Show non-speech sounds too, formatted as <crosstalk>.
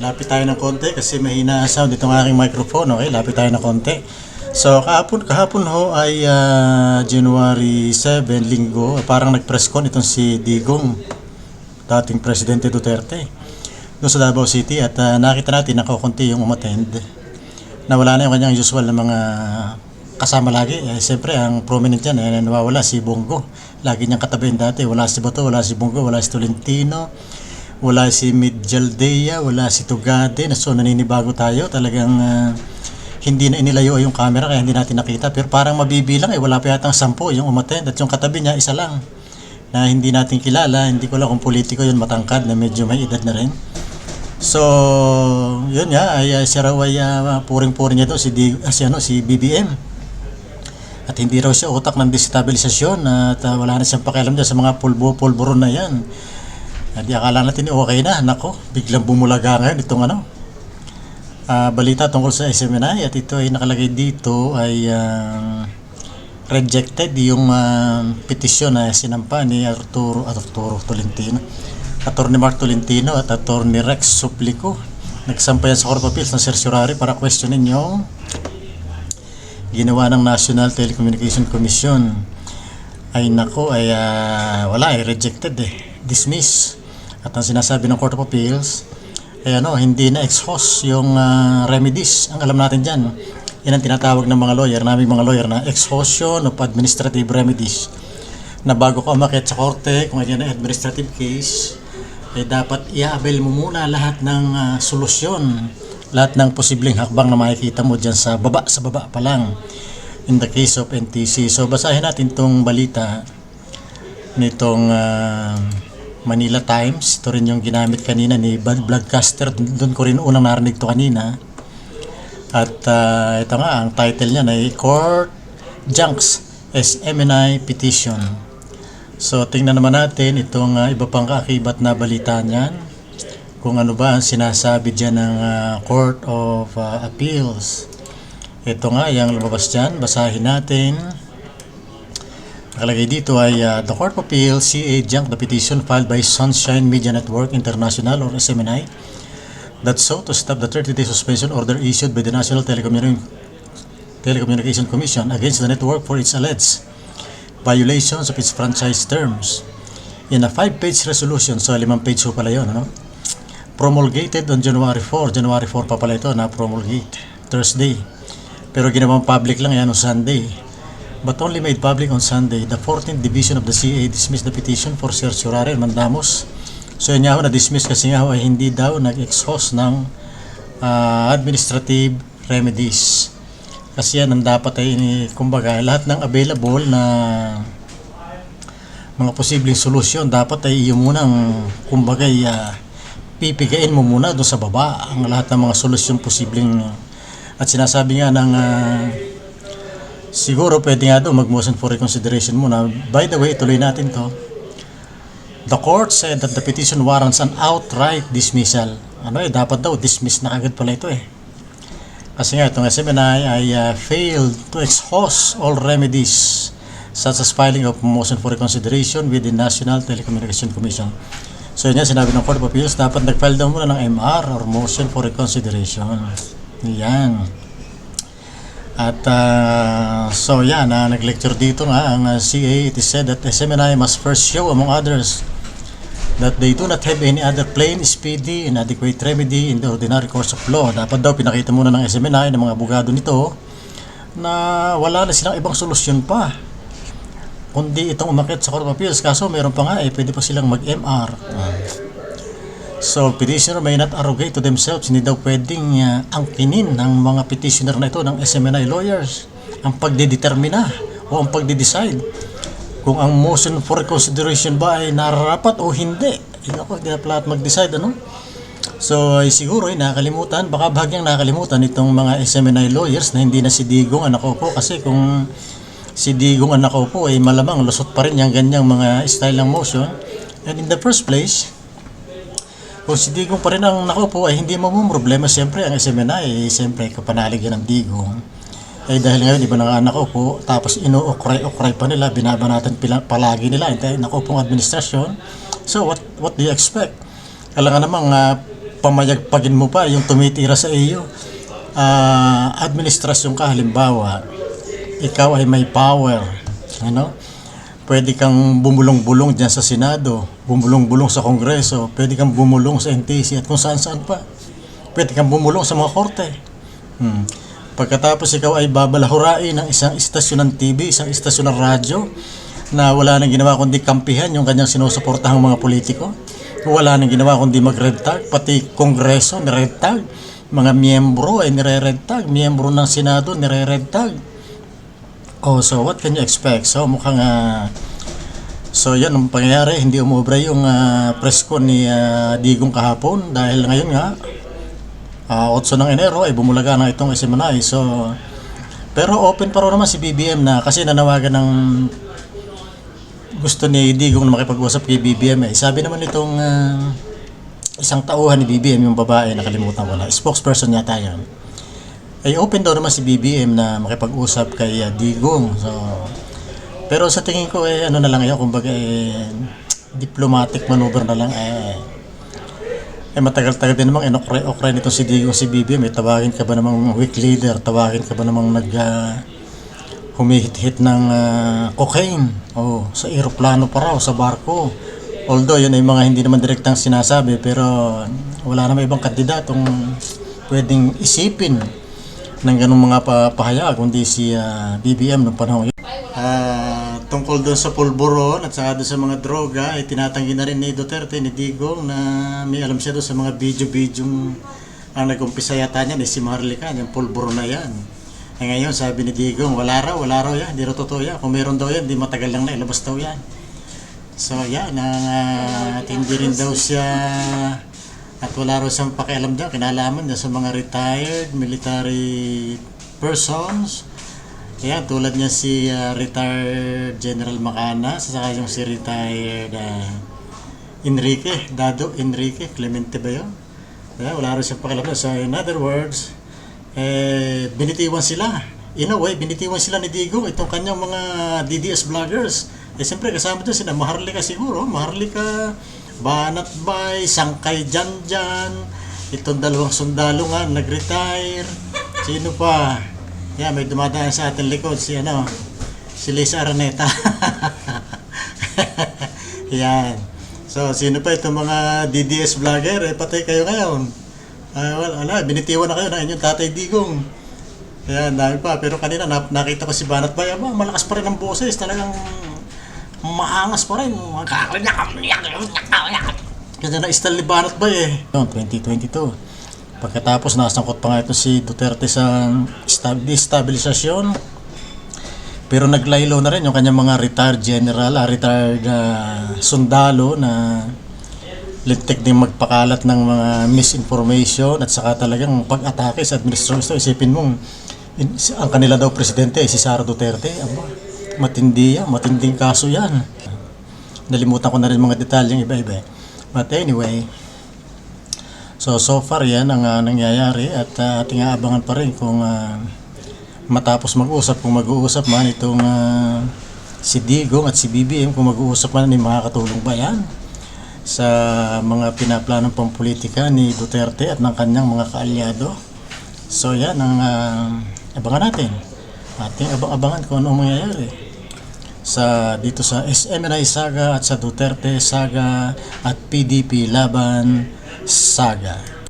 Lapit tayo ng konti kasi mahina ang sound itong aking microphone. Okay, lapit tayo ng konti. So, kahapon, kahapon ho ay ah, January 7, linggo. Parang nag-press con itong si Digong, dating Presidente Duterte, doon sa Davao City. At ah, nakita natin na kakunti yung umattend. Na wala na yung kanyang usual na mga kasama lagi. Eh, Siyempre, ang prominent dyan, eh, nawawala si Bongo. Lagi niyang katabihin dati. Wala si Bato, wala si Bongo, wala si Tolentino wala si Midjaldea, wala si Tugade, so naninibago tayo. Talagang ah, hindi na inilayo yung camera kaya hindi natin nakita. Pero parang mabibilang eh, wala pa yatang sampo yung umattend at yung katabi niya isa lang na hindi natin kilala. Hindi ko lang kung politiko yun matangkad na medyo may edad na rin. So, yun nga, ay, ay si raw ay ah, puring-puring niya si, Di- ah, si, ano, si BBM. At hindi raw siya utak ng destabilisasyon at ah, wala na siyang pakialam dyan sa mga pulbo-pulburon na yan. At di akala natin okay na, nako, biglang bumulaga ngayon itong ano. ah, balita tungkol sa SMNI at ito ay nakalagay dito ay ah, rejected yung ah, petisyon na sinampa ni Arturo, Arturo Tolentino. Attorney Mark Tolentino at Attorney Rex Suplico. Nagsampa yan sa Court of Appeals ng certiorari para questionin yung ginawa ng National Telecommunication Commission ay nako ay ah, wala ay rejected eh dismiss at ang sinasabi ng Court of Appeals ay ano hindi na exhaust yung ah, remedies. Ang alam natin diyan yan ang tinatawag ng mga lawyer naming mga lawyer na exhaustion of administrative remedies. Na bago ka umakyat sa korte kung yan ay administrative case ay dapat i-avail mo muna lahat ng ah, solusyon. Lahat ng posibleng hakbang na makikita mo dyan sa baba sa baba pa lang. In the case of NTC so basahin natin tong balita nitong ah, Manila Times ito rin yung ginamit kanina ni Bad Vlogcaster doon ko rin unang narinig to kanina at ah, ito nga ang title niya ay Court Junks SMNI Petition So tingnan naman natin itong ah, iba pang kaakibat na balita niyan. Kung ano ba ang sinasabi diyan ng ah, Court of ah, Appeals. Ito nga yung lumabas diyan, basahin natin. Nakalagay dito ay ah, The Court of Appeals CA junk the petition filed by Sunshine Media Network International or SMNI that sought to stop the 30-day suspension order issued by the National Telecommunication Telecommunication Commission against the network for its alleged violations of its franchise terms. In a five-page resolution, so limang page po pala yun, ano? Promulgated on January 4, January 4 pa pala ito na promulgate, Thursday. Pero ginawang public lang yan on Sunday. But only made public on Sunday, the 14th Division of the CA dismissed the petition for certiorari and mandamus. So yun nga ho, na-dismiss kasi nga ho ay hindi daw nag-exhaust ng ah, administrative remedies. Kasi yan ang dapat ay, kumbaga, lahat ng available na mga posibleng solusyon, dapat ay iyo munang, kumbaga, ah, pipigain mo muna doon sa baba ang lahat ng mga solusyon posibleng at sinasabi nga ng ah, siguro pwede nga doon mag-motion for reconsideration muna. By the way, tuloy natin to. The court said that the petition warrants an outright dismissal. Ano eh, dapat daw dismiss na agad pala ito eh. Kasi nga itong SMNI ay uh, failed to exhaust all remedies such as filing of motion for reconsideration with the National Telecommunication Commission. So yun yan, sinabi ng Court of Appeals, dapat nag-file daw muna ng MR or motion for reconsideration. Yan. At uh, so yan, uh, nag-lecture dito nga ang uh, CA, it is said that SMNI must first show among others that they do not have any other plain, speedy, and adequate remedy in the ordinary course of law. Dapat daw pinakita muna ng SMNI, ng mga abogado nito, na wala na silang ibang solusyon pa. Kundi itong umakit sa Court of Appeals. Kaso meron pa nga eh, pwede pa silang mag-MR. So, petitioner may not arrogate to themselves. Hindi daw pwedeng uh, angkinin ng mga petitioner na ito ng SMNI lawyers ang pagdedetermina o ang pagde-decide kung ang motion for reconsideration ba ay nararapat o hindi. Yun ako, hindi na pala mag-decide, ano? So, ay siguro ay nakalimutan, baka bahagyang nakalimutan itong mga SMNI lawyers na hindi na si Digong anak ko po kasi kung si Digong anak ko po ay malamang lusot pa rin yung ganyang mga style ng motion. And in the first place, kung si Digong pa rin ang nakaupo ay hindi mo problema siyempre ang SMNI eh, siyempre kapanalig yan ng Digong eh dahil ngayon iba na nakaupo tapos inuukray-ukray pa nila binabanatan palagi nila hindi nakupong administrasyon so what what do you expect kailangan namang uh, pamayagpagin mo pa yung tumitira sa iyo. Ah, administrasyon ka halimbawa, ikaw ay may power, ano? Pwede kang bumulong-bulong diyan sa Senado, bumulong-bulong sa Kongreso, pwede kang bumulong sa NTC at kung saan-saan pa. Pwede kang bumulong sa mga korte. Hmm. Pagkatapos ikaw ay babalahurain ng isang istasyon ng TV, isang istasyon ng radyo na wala nang ginawa kundi kampihan yung kanyang sinusuportahang mga politiko. Wala nang ginawa kundi mag-red tag, pati kongreso ni-red tag. Mga miyembro ay nire-red tag, miyembro ng Senado nire-red tag. Oh, so what can you expect? So mukhang ah, So yan ang pangyayari, hindi umubra yung ah, press con ni ah, Digong kahapon dahil ngayon nga Ah, 8 ng Enero ay bumulaga na itong SMNI. So, pero open pa rin naman si BBM na kasi nanawagan ng gusto ni Digong na makipag-usap kay BBM eh. Sabi naman itong ah, isang tauhan ni BBM, yung babae, nakalimutan ko na, spokesperson yata yun. Ay open daw naman si BBM na makipag-usap kay ah, Digong. So, pero sa tingin ko eh ano na lang yun, kumbaga eh, diplomatic maneuver na lang eh eh matagal-tagal din namang inokray-okray nito si Digong si BBM. Eh, tawagin ka ba namang weak leader? Tawagin ka ba namang nag ah, humihit-hit ng ah, cocaine? Oh, sa eroplano pa raw, sa barko. Although yun ay mga hindi naman direktang sinasabi pero wala namang ibang kandidatong pwedeng isipin ng ganung mga pa pahayag kundi si ah, BBM noong panahon yun. Ah, tungkol doon sa pulburon at saka doon sa mga droga ay tinatanggi na rin ni Duterte ni Digong na may alam siya doon sa mga video-video ang nag-umpisa yata niyan eh, si Marlica, yung pulburon na yan. Eh ngayon sabi ni Digong, wala raw, wala raw yan, hindi raw totoo yan. Kung meron daw yan, di matagal lang na ilabas daw yan. So yan, uh, at hindi rin daw siya at wala raw siyang pakialam dyan, kinalaman niya sa mga retired military persons. Yan, tulad niya si ah, retired General Macana, saka yung si retired ah, Enrique, Dado Enrique, Clemente ba yun? Kaya wala rin siyang pakialam. So in other words, eh, binitiwan sila. In a way, binitiwan sila ni Digo, itong kanyang mga DDS vloggers. Eh siyempre kasama dyan sila, Maharlika siguro, Maharlika, Banat Bay, Sangkay Janjan, itong dalawang sundalo nga, nag-retire. Sino pa? Yan, may dumadaan sa ating likod, si ano, si Lisa Araneta. <laughs> Yan. So, sino pa itong mga DDS vlogger? Eh, patay kayo ngayon. Ay, wala, wala, binitiwan na kayo na inyong tatay Digong. Yan, dami pa. Pero kanina, na, nakita ko si Banat Bay, aba, malakas pa rin ang boses. Talagang maangas pa rin. Kaya na ni Banat Bay eh. Noong 2022. Pagkatapos nasangkot pa nga ito si Duterte sa stab- destabilisasyon. Pero naglaylo na rin yung kanyang mga retired general, ah, retired ah, sundalo na lintik din magpakalat ng mga misinformation at saka talagang pag-atake sa administrasyon. Isipin mong ang kanila daw presidente si Sara Duterte. Aba, matindi yan, matinding kaso yan. Nalimutan ko na rin mga detalyeng iba-iba. eh. But anyway, So so far yan ang ah, nangyayari at ah, ating aabangan pa rin kung ah, matapos mag-usap kung mag-uusap man itong ah, si Digong at si BBM kung mag-uusap man ni makakatulong ba yan sa mga pinaplanong pampolitika ni Duterte at ng kanyang mga kaalyado. So yan ang ah, abangan natin. Ating abang-abangan kung ano ang mangyayari sa dito sa SMNI Saga at sa Duterte Saga at PDP Laban Saga.